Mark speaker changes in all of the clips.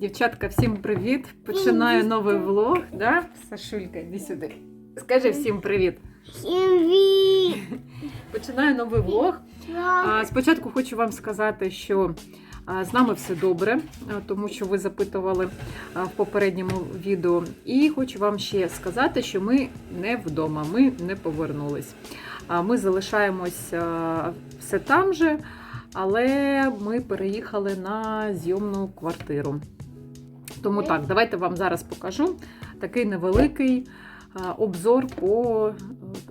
Speaker 1: Дівчатка, всім привіт! Починаю новий влог. Да? Сашулька, іди сюди. Скажи всім привіт.
Speaker 2: Привіт!
Speaker 1: Починаю новий влог. Спочатку хочу вам сказати, що з нами все добре, тому що ви запитували в попередньому відео. І хочу вам ще сказати, що ми не вдома, ми не повернулись. Ми залишаємось все там же, але ми переїхали на зйомну квартиру. Тому так, давайте вам зараз покажу такий невеликий обзор по е,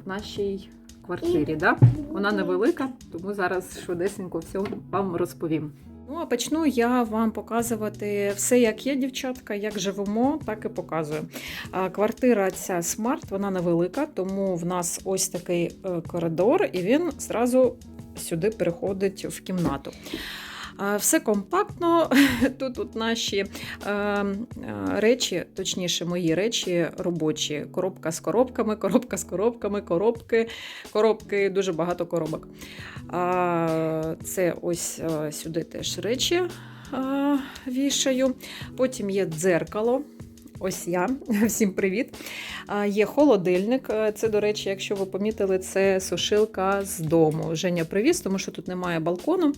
Speaker 1: нашій квартирі. Да? Вона невелика, тому зараз швидесенько все вам розповім. Ну, а почну я вам показувати все, як є, дівчатка, як живемо, так і показую. Квартира ця смарт, вона невелика, тому в нас ось такий е, коридор, і він зразу сюди переходить в кімнату. Все компактно. Тут, тут наші е, е, речі, точніше, мої речі робочі. Коробка з коробками, коробка з коробками, коробки, коробки, дуже багато коробок. Це ось е, сюди теж речі вішаю. Потім є дзеркало. Ось я. Всім привіт. Є холодильник. Це, до речі, якщо ви помітили, це сушилка з дому. Женя привіз, тому що тут немає балкону.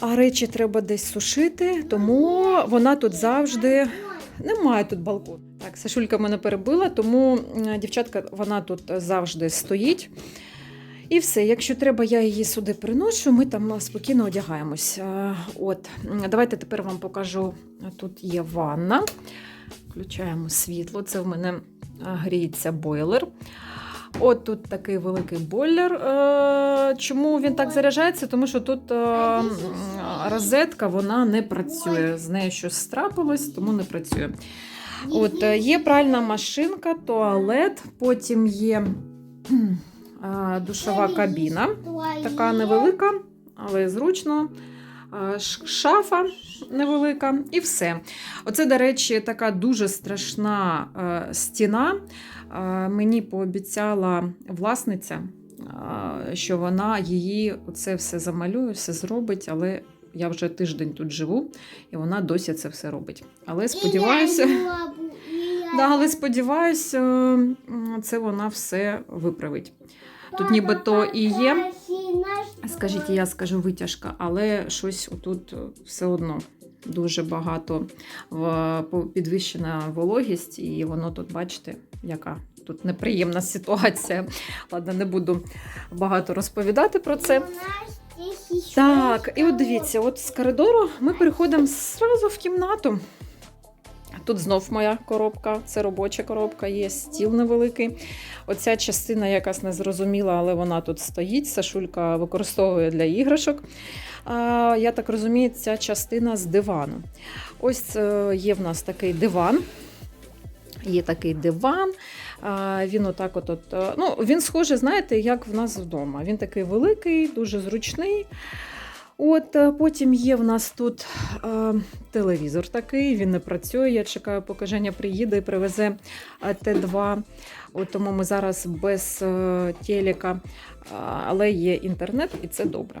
Speaker 1: А речі треба десь сушити, тому вона тут завжди немає тут балкону. Так, Сашулька мене перебила, тому дівчатка вона тут завжди стоїть. І все, якщо треба, я її сюди приношу, ми там спокійно одягаємось. Е, От, давайте тепер вам покажу. Тут є ванна. Включаємо світло. Це в мене е, гріється бойлер. От тут такий великий бойлер. Е, Чому він так заряджається? Тому що тут е, розетка вона не працює. З нею щось страпилось, тому не працює. От е, є пральна машинка, туалет, потім є душова кабіна, така невелика, але зручно. Е, Шафа невелика і все. Оце, до речі, така дуже страшна е, стіна. Е, Мені пообіцяла власниця, що вона її це все замалює, все зробить, але я вже тиждень тут живу, і вона досі це все робить. Але сподіваюся. Да, але сподіваюся, це вона все виправить. Тут нібито і є. Скажіть, я скажу витяжка, але щось отут все одно дуже багато в- підвищена вологість, і воно тут, бачите, яка тут неприємна ситуація. Ладно, не буду багато розповідати про це. Так, і от дивіться, от з коридору ми переходимо зразу в кімнату. Тут знов моя коробка, це робоча коробка, є стіл невеликий. Оця частина якась незрозуміла, але вона тут стоїть. Сашулька використовує для іграшок. Я так розумію, ця частина з дивану. Ось е, є в нас такий диван. Є такий диван. Він отак от, от, е, ну, він схожий, знаєте, як в нас вдома. Він такий великий, дуже зручний. От е, потім є в нас тут е, телевізор такий, він не працює. Я чекаю, поки Женя приїде і привезе е, Т2. От тому ми зараз без е, телека, е, але є інтернет, і це добре.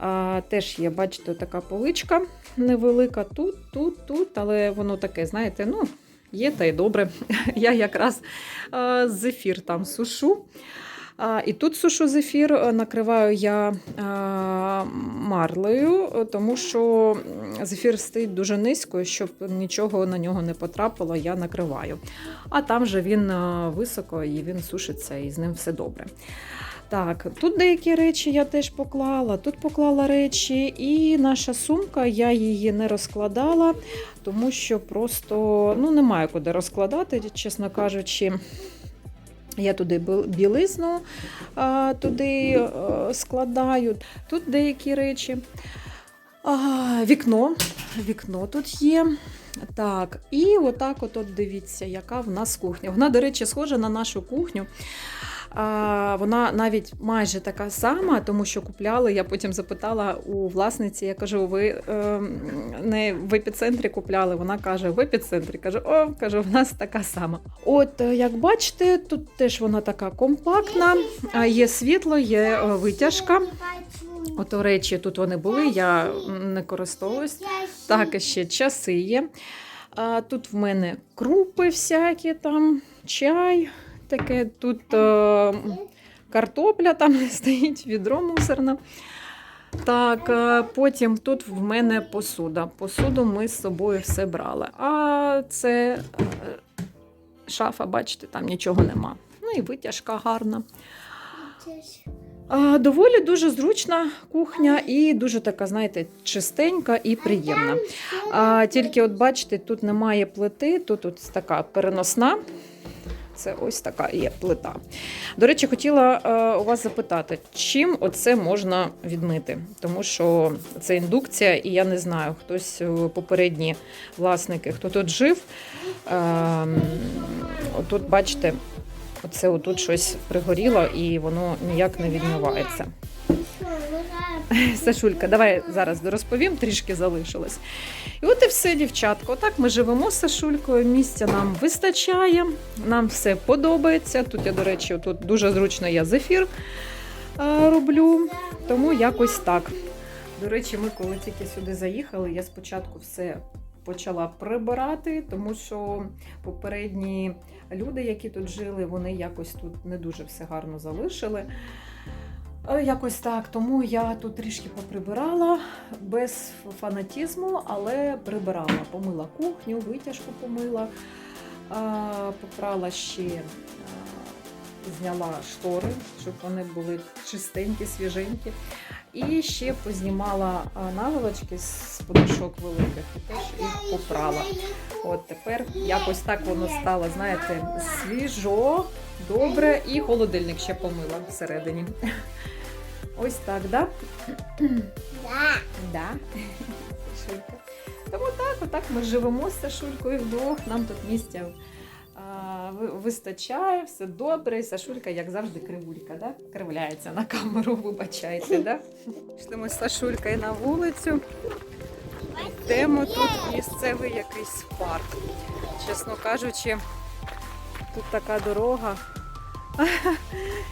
Speaker 1: Е, теж є, бачите, така поличка невелика тут, тут, тут, але воно таке, знаєте, ну, є та й добре. Я якраз е, зефір там сушу. І тут сушу зефір, е, накриваю я е, марлею, е, тому що зефір стоїть дуже низько, щоб нічого на нього не потрапило, я накриваю. А там же він високо і він сушиться, і з ним все добре. Так, тут деякі речі я теж поклала, тут поклала речі, і наша сумка, я її не розкладала, тому що просто ну, немає куди розкладати, чесно кажучи. Я туди білизну туди е, складаю. Тут деякі речі. Вікно. Вікно тут є. Так, і отак от, от дивіться, яка в нас кухня. Вона, до речі, схожа на нашу кухню. А, вона навіть майже така сама, тому що купляли. Я потім запитала у власниці, я кажу, ви е, не в епіцентрі купляли. Вона каже, в епіцентрі. Кажу, о, кажу, в нас така сама. От, е, як бачите, тут теж вона така компактна, є світло, є е, витяжка. Ото речі тут вони були, я не користуюсь. Так, ще часи є. А, тут в мене крупи всякі, там, чай, таке, тут е, картопля там стоїть, відро мусорне. Так, е, потім тут в мене посуда. Посуду ми з собою все брали. А це е, шафа, бачите, там нічого нема. Ну і витяжка гарна. Доволі дуже зручна кухня і дуже така, знаєте, чистенька і приємна. Тільки, от бачите, тут немає плити, тут от така переносна. Це ось така є плита. До речі, хотіла е, у вас запитати, чим оце можна відмити? Тому що це індукція, і я не знаю, хтось е, попередні власники, хто тут жив. Е, отут, бачите, оце отут щось пригоріло і воно ніяк не відмивається. Сашулька, давай зараз розповім, трішки залишилось. І от і все, дівчатка. Отак ми живемо з Сашулькою. Місця нам вистачає, нам все подобається. Тут я, до речі, тут дуже зручно я зефір роблю, тому якось так. До речі, ми коли тільки сюди заїхали, я спочатку все почала прибирати, тому що попередні люди, які тут жили, вони якось тут не дуже все гарно залишили. Е, Якось так. Тому я тут трішки поприбирала без фанатізму, але прибирала. Помила кухню, витяжку помила, попрала ще, зняла штори, щоб вони були чистенькі, свіженькі. І ще познімала наволочки з подушок великих і теж їх попрала. От тепер якось так воно стало, знаєте, свіжо, добре, і холодильник ще помила всередині. Ось так, да? Да. Сашулька. Тому так, отак ми живемо з Сашулькою вдвох. Нам тут місця а, вистачає, все добре. І Сашулька, як завжди, кривулька, да? кривляється на камеру, вибачайте, да? Пішли ми з Сашулькою на вулицю. Йдемо тут місцевий якийсь парк. Чесно кажучи, тут така дорога.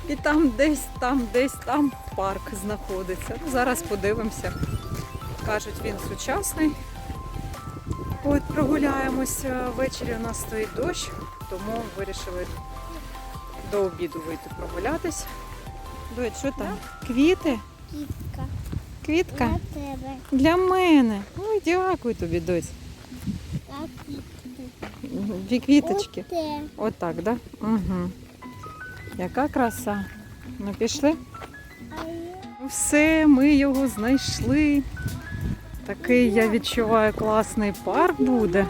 Speaker 1: І там десь, там, десь там парк знаходиться. Ну, зараз подивимося. Кажуть, він сучасний. От прогуляємося. Ввечері у нас стоїть дощ, тому вирішили до обіду вийти прогулятись. Дочь, що там? Квіти?
Speaker 2: Кітка.
Speaker 1: Квітка?
Speaker 2: Для тебе.
Speaker 1: Для мене. Ой, дякую тобі, доць. Дві квіточки. Отак, да? Угу. Яка краса. Ну, пішли. Все, ми його знайшли. Такий, я відчуваю, класний парк буде.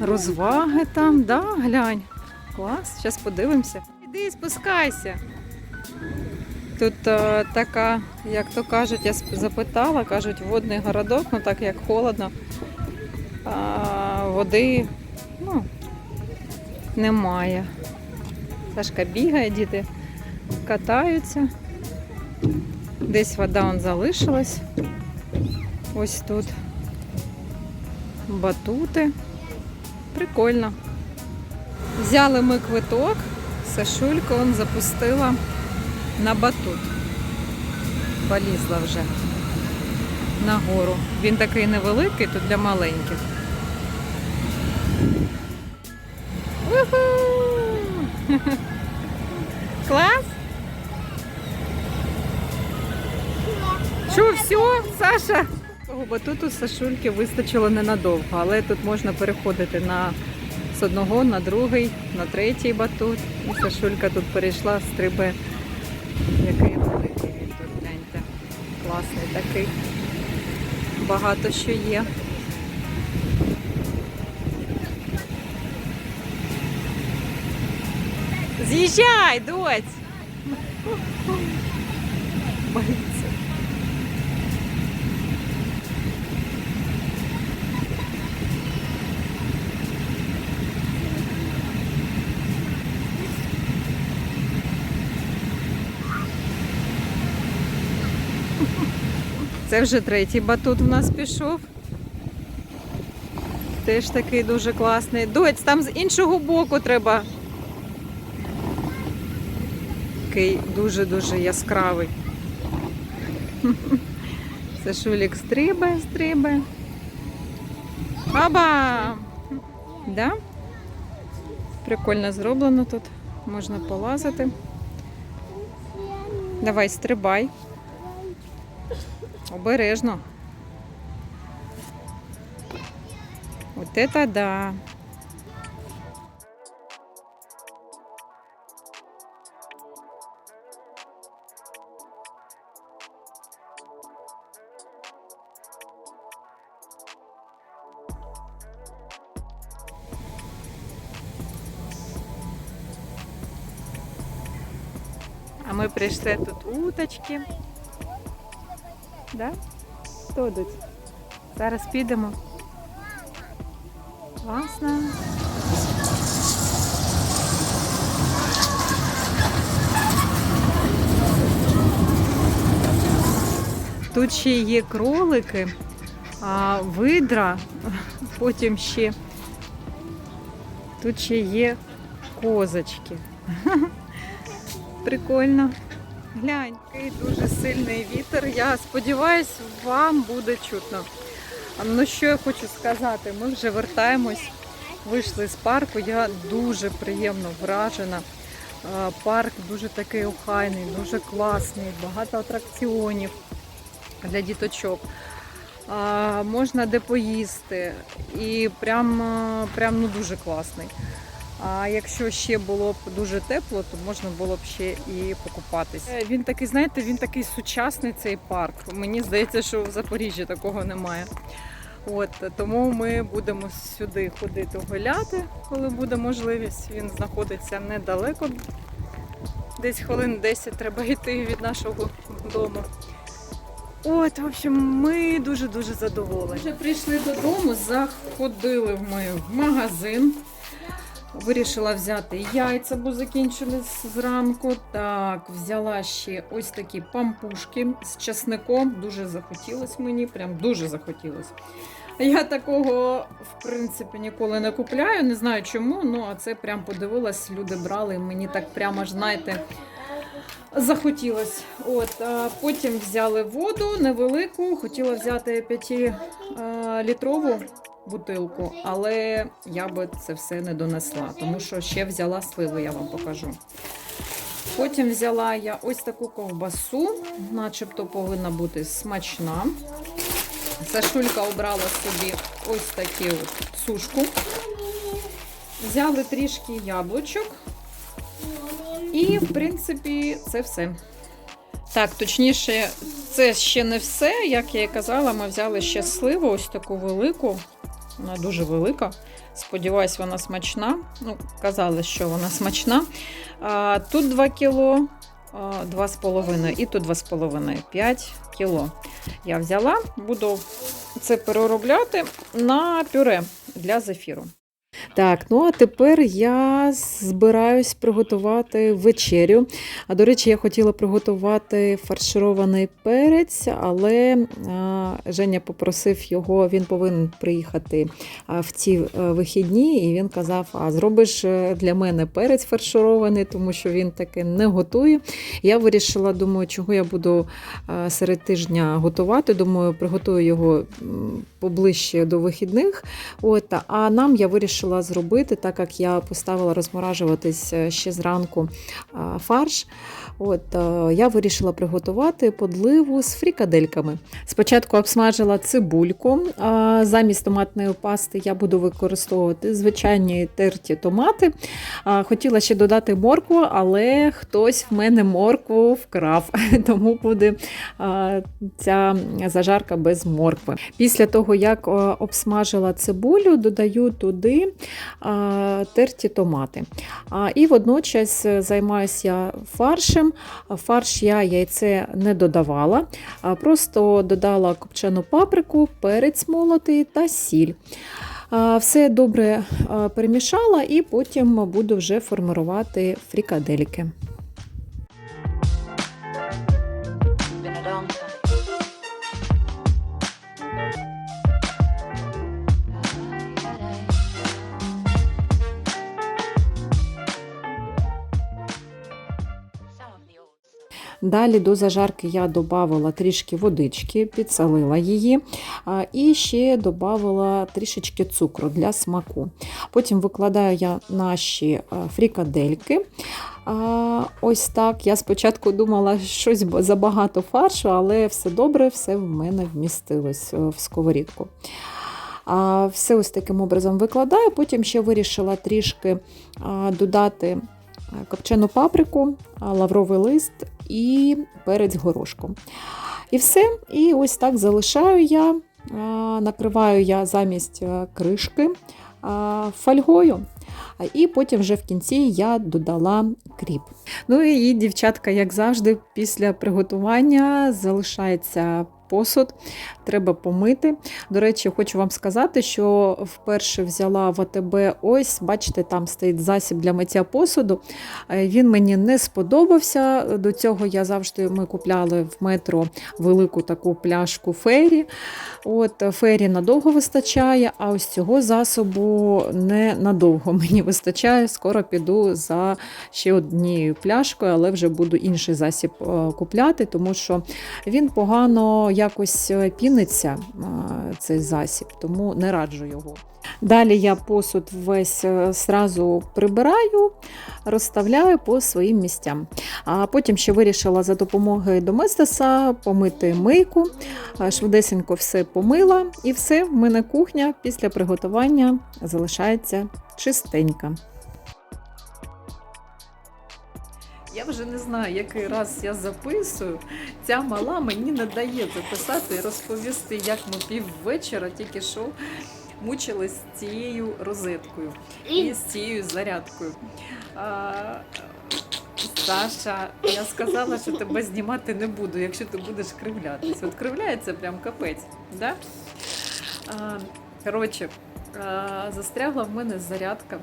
Speaker 1: Розваги там, да, глянь. Клас, зараз подивимося. Іди, спускайся. Тут е, така, як то кажуть, я запитала, кажуть, водний городок, ну так як холодно. А, води ну, немає. Сашка бігає, діти катаються. Десь вода он залишилась. Ось тут батути. Прикольно. Взяли ми квиток, Сашулька он запустила на батут. Полізла вже на гору. Він такий невеликий, то для маленьких. Клас! Що, все, Саша? Батуту Сашульки вистачило ненадовго, але тут можна переходити на з одного на другий, на третій батут. І Сашулька тут перейшла, стрибе. Який великий він тут, гляньте. Класний такий. Багато що є. З'їжджай, доць! Боїться. Це вже третій батут в нас пішов. Теж такий дуже класний. Доць, там з іншого боку треба. Такий дуже-дуже яскравий. Сашулік стрибає, стрибає. Аба! Да? Прикольно зроблено тут. Можна полазити. Давай, стрибай. Обережно. Вот это да. А ми прийшли тут уточки. Да? Хто? Зараз підемо. Класно. Тут ще є кролики, а, видра, потім ще тут ще є козочки. Прикольно. Глянь, який дуже сильний вітер. Я сподіваюся, вам буде чутно. Ну що я хочу сказати, ми вже вертаємось, вийшли з парку. Я дуже приємно вражена. Парк дуже такий охайний, дуже класний, багато атракціонів для діточок. Можна де поїсти. І прям, прям ну, дуже класний. А якщо ще було б дуже тепло, то можна було б ще і покупатись. Е, Він такий, знаєте, він такий сучасний цей парк. Мені здається, що в Запоріжжі такого немає. От тому ми будемо сюди ходити гуляти, коли буде можливість. Він знаходиться недалеко. Десь хвилин 10 треба йти від нашого дому. От, в общем, ми дуже-дуже задоволені. Вже прийшли додому, заходили ми в магазин. Вирішила взяти яйця, бо закінчились зранку. Так, взяла ще ось такі пампушки з часником. Дуже захотілось мені, прям дуже захотілось. Я такого, в принципі, ніколи не купляю, не знаю чому, ну а це прям подивилась, люди брали, мені так прямо ж, знаєте, захотілось. От, а потім взяли воду невелику, хотіла взяти 5-літрову бутилку, але я би це все не донесла, тому що ще взяла сливи, я вам покажу. Потім взяла я ось таку ковбасу, начебто повинна бути смачна. Сашулька обрала собі ось таку сушку. Взяли трішки яблучок. І, в принципі, це все. Так, точніше, це ще не все. Як я і казала, ми взяли ще сливу, ось таку велику. Вона дуже велика. Сподіваюсь, вона смачна. Ну, казали, що вона смачна. А, тут 2 кіло, 2,5 і тут 2,5, 5 кіло. Я взяла, буду це переробляти на пюре для зефіру. Так, ну а тепер я збираюсь приготувати вечерю. А до речі, я хотіла приготувати фарширований перець, але Женя попросив його, він повинен приїхати в ці е, вихідні, і він казав: А зробиш е, для мене перець фарширований, тому що він таки не готує. Я вирішила, думаю, чого я буду серед тижня готувати. Думаю, приготую його поближче до вихідних. От, а нам я вирішила зробити, так як я поставила розморажуватись е, ще зранку фарш. От, е, я вирішила приготувати подливу з фрікадельками. Спочатку обсмажила цибульку. Замість томатної пасти я буду використовувати звичайні терті томати. Хотіла ще додати моркву, але хтось в мене моркву вкрав, тому буде ця зажарка без моркви. Після того, як обсмажила цибулю, додаю туди терті томати. І водночас займаюся я фаршем. Фарш я яйце не додавала, просто додала копчену паприку, перець молотий та сіль. Все добре перемішала і потім буду вже формувати фрікадельки. Далі до зажарки я додавала трішки водички, підсолила її і ще додавала трішечки цукру для смаку. Потім викладаю я наші фрікадельки. А, ось так. Я спочатку думала, щось забагато фаршу, але все добре, все в мене вмістилось е, в сковорідку. А, все ось таким образом викладаю. Потім ще вирішила трішки додати е, копчену паприку, лавровий лист і перець горошком. І все. І ось так залишаю я, накриваю я замість е, кришки фольгою. І потім вже в кінці я додала кріп. Ну і дівчатка, як завжди, після приготування залишається посуд, треба помити. До речі, хочу вам сказати, що вперше взяла в АТБ ось, бачите, там стоїть засіб для миття посуду. Е, Він мені не сподобався. До цього я завжди ми купляли в метро велику таку пляшку фері. От фері надовго вистачає, а ось цього засобу не надовго мені вистачає. Скоро піду за ще однією пляшкою, але вже буду інший засіб е, купляти, тому що він погано якось е, піниться, е, цей засіб, тому не раджу його. Далі я посуд весь е, зразу прибираю, розставляю по своїм місцям. А потім ще вирішила за допомогою доместеса помити мийку, Е, швидесенько все помила, і все, в мене кухня після приготування залишається чистенька. Я вже не знаю, який раз я записую. Ця мала мені не дає записати і розповісти, як ми піввечора тільки що мучились з цією розеткою і з цією зарядкою. А, Саша, я сказала, що тебе знімати не буду, якщо ти будеш кривлятись. От кривляється прям капець. Да? А, коротше, а, застрягла в мене зарядка.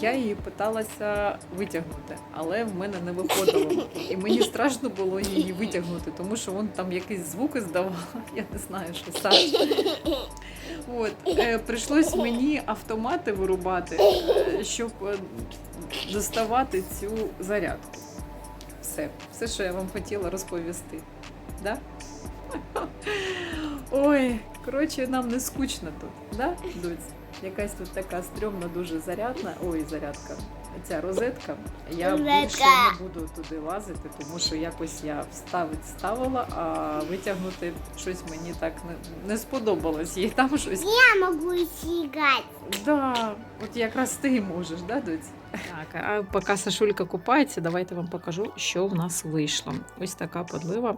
Speaker 1: Я її питалася витягнути, але в мене не виходило. І мені страшно було її витягнути, тому що вон там якісь звуки здавала. Я не знаю, що Саша. От, е, прийшлось мені автомати вирубати, е, щоб е, доставати цю зарядку. Все, все, що я вам хотіла розповісти. Да? Ой, коротше, нам не скучно тут, да, доць? Якась тут така стрьомна, дуже зарядна. Ой, зарядка. Ця розетка. Я
Speaker 2: Розетка.
Speaker 1: більше не буду туди лазити, тому що якось я вставити ставила, а витягнути щось мені так не, не сподобалось. Їй там щось
Speaker 2: Я могу играть.
Speaker 1: Да, от якраз ти можеш, да, доць? Так, а поки Сашулька купається, давайте вам покажу, що в нас вийшло. Ось така подлива.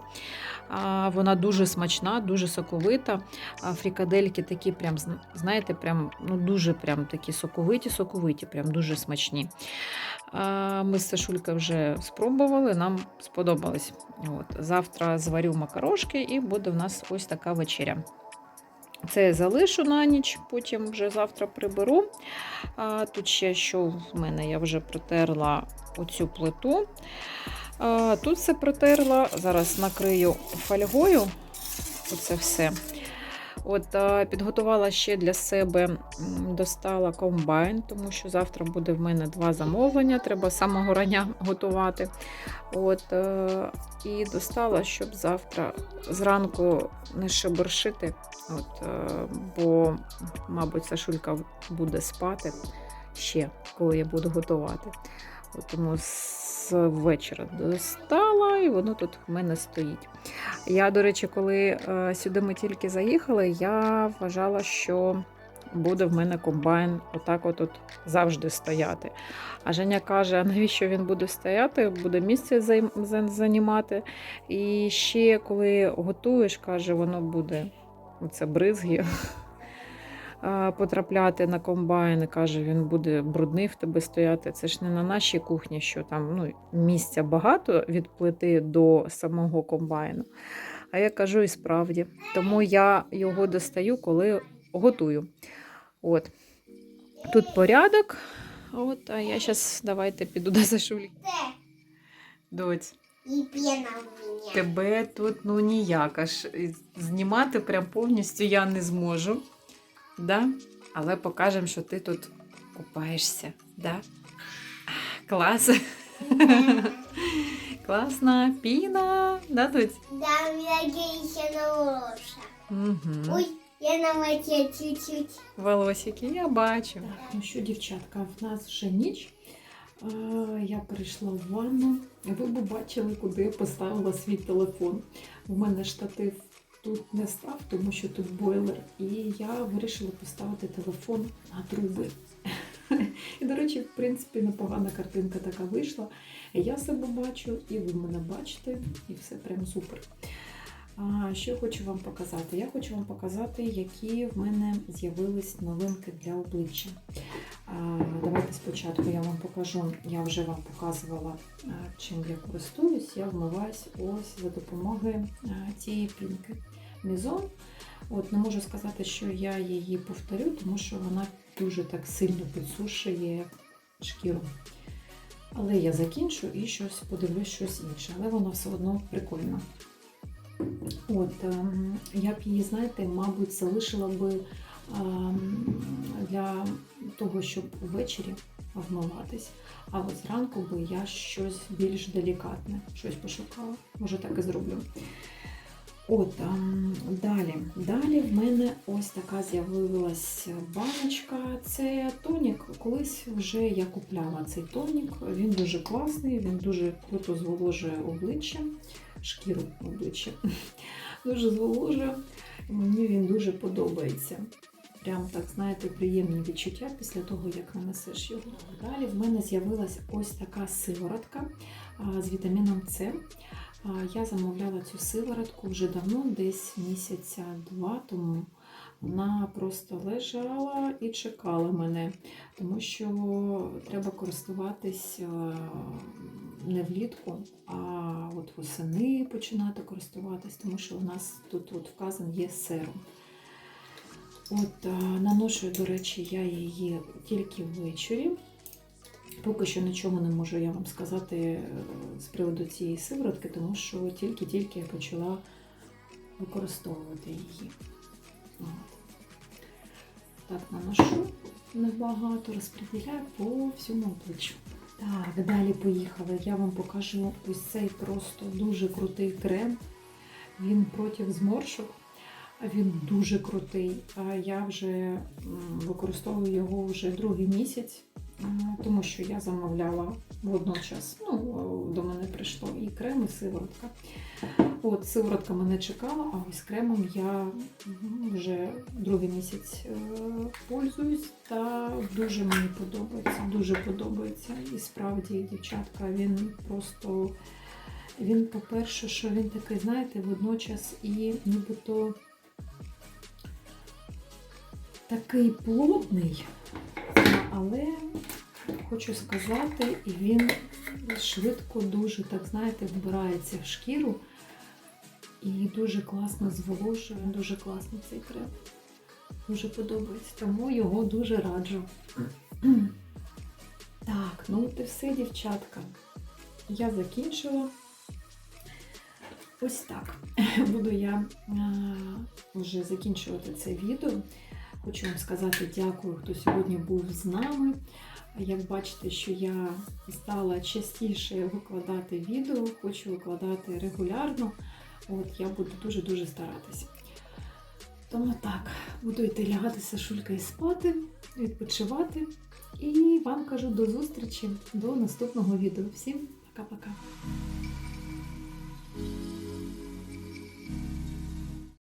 Speaker 1: Вона дуже смачна, дуже соковита. Фрікадельки такі, прям, знаєте, прям, ну дуже прям такі соковиті, соковиті, прям дуже смачні. Ми з Сашулькою вже спробували, нам сподобалось. От, завтра зварю макарошки і буде в нас ось така вечеря. Це я залишу на ніч, потім вже завтра приберу. А, тут ще що в мене я вже протерла оцю плиту. А, тут все протерла. Зараз накрию фольгою. Оце все. От, підготувала ще для себе, достала комбайн, тому що завтра буде в мене два замовлення, треба самого рання готувати. От, е, і достала, щоб завтра зранку не шебуршити. От, е, бо, мабуть, Сашулька буде спати ще, коли я буду готувати. Тому з вечора достала, і воно тут в мене стоїть. Я, до речі, коли е, сюди ми тільки заїхали, я вважала, що буде в мене комбайн отак от, завжди стояти. А Женя каже, а навіщо він буде стояти, буде місце займати. І ще коли готуєш, каже, воно буде оце бризги потрапляти на комбайн. Каже, він буде брудний в тебе стояти. Це ж не на нашій кухні, що там ну, місця багато від плити до самого комбайну. А я кажу, і справді. Тому я його достаю, коли готую. От. Тут порядок. От, а я зараз давайте піду до Сашулі. Доць.
Speaker 2: У.
Speaker 1: Тебе тут ну ніяк, аж знімати прям повністю я не зможу. Да? Але покажемо, що ти тут купаєшся. Да? Клас. класна піна. Да, доць?
Speaker 2: Да, надеюсь, на.
Speaker 1: Угу.
Speaker 2: Ой, я на воде чуть-чуть.
Speaker 1: Волосики, я бачу. Ну що, дівчатка, в нас вже ніч. Е, Я прийшла в ванну. Ви б бачили, куди я поставила свій телефон. У мене штатив тут не став, тому що тут бойлер. І я вирішила поставити телефон на труби. І, до речі, в принципі, непогана картинка така вийшла. Я себе бачу, і ви мене бачите, і все прям супер. А, що хочу вам показати? Я хочу вам показати, які в мене з'явились новинки для обличчя. А, давайте спочатку я вам покажу. Я вже вам показувала, чим я користуюсь. Я вмиваюсь ось за допомогою цієї пінки. Мізон. От не можу сказати, що я її повторю, тому що вона дуже так сильно підсушує шкіру. Але я закінчу і щось подивлюсь щось інше. Але вона все одно прикольна. От, ем, я б її, знаєте, мабуть, залишила би ем, для того, щоб ввечері вмиватись. А от зранку би я щось більш делікатне, щось пошукала. Може, так і зроблю. От, далі. Далі в мене ось така з'явилась баночка. Це тонік. Колись вже я купляла цей тонік. Він дуже класний, він дуже круто зволожує обличчя, шкіру обличчя. Дуже зволожує. Мені він дуже подобається. Прям так, знаєте, приємні відчуття після того, як нанесеш його. Далі в мене з'явилась ось така сиворотка з вітаміном С. Я замовляла цю сиворотку вже давно, десь місяця два тому. Вона просто лежала і чекала мене, тому що треба користуватись е, не влітку, а от восени починати користуватись, тому що у нас тут от вказан є серум. От, е, наношую, до речі, я її тільки ввечері. Поки що нічого не можу я вам сказати е, з приводу цієї сиворотки, тому що тільки-тільки я почала використовувати її. Так, наношу небагато, розподіляю по всьому обличчю. Так, далі поїхали. Я вам покажу ось цей просто дуже крутий крем. Він проти зморшок. Він дуже крутий. Я вже використовую його вже другий місяць, тому що я замовляла водночас. Ну, до мене прийшло і крем, і сиворотка. От, сиворотка мене чекала, а ось кремом я вже другий місяць е, пользуюсь та дуже мені подобається. Дуже подобається. І справді, дівчатка, він просто. Він, по-перше, що він такий, знаєте, водночас і нібито такий плотний, але хочу сказати, і він швидко дуже, так знаєте, вбирається в шкіру і дуже класно зволожує, дуже класний цей крем. Дуже подобається, тому його дуже раджу. Так, ну от і все, дівчатка. Я закінчила. Ось так. Буду я вже закінчувати це відео. Хочу вам сказати дякую, хто сьогодні був з нами. Як бачите, що я стала частіше викладати відео, хочу викладати регулярно. От я буду дуже-дуже старатися. Тому так, буду йти лягати Сашулька і спати, відпочивати. І вам кажу до зустрічі, до наступного відео. Всім пока-пока.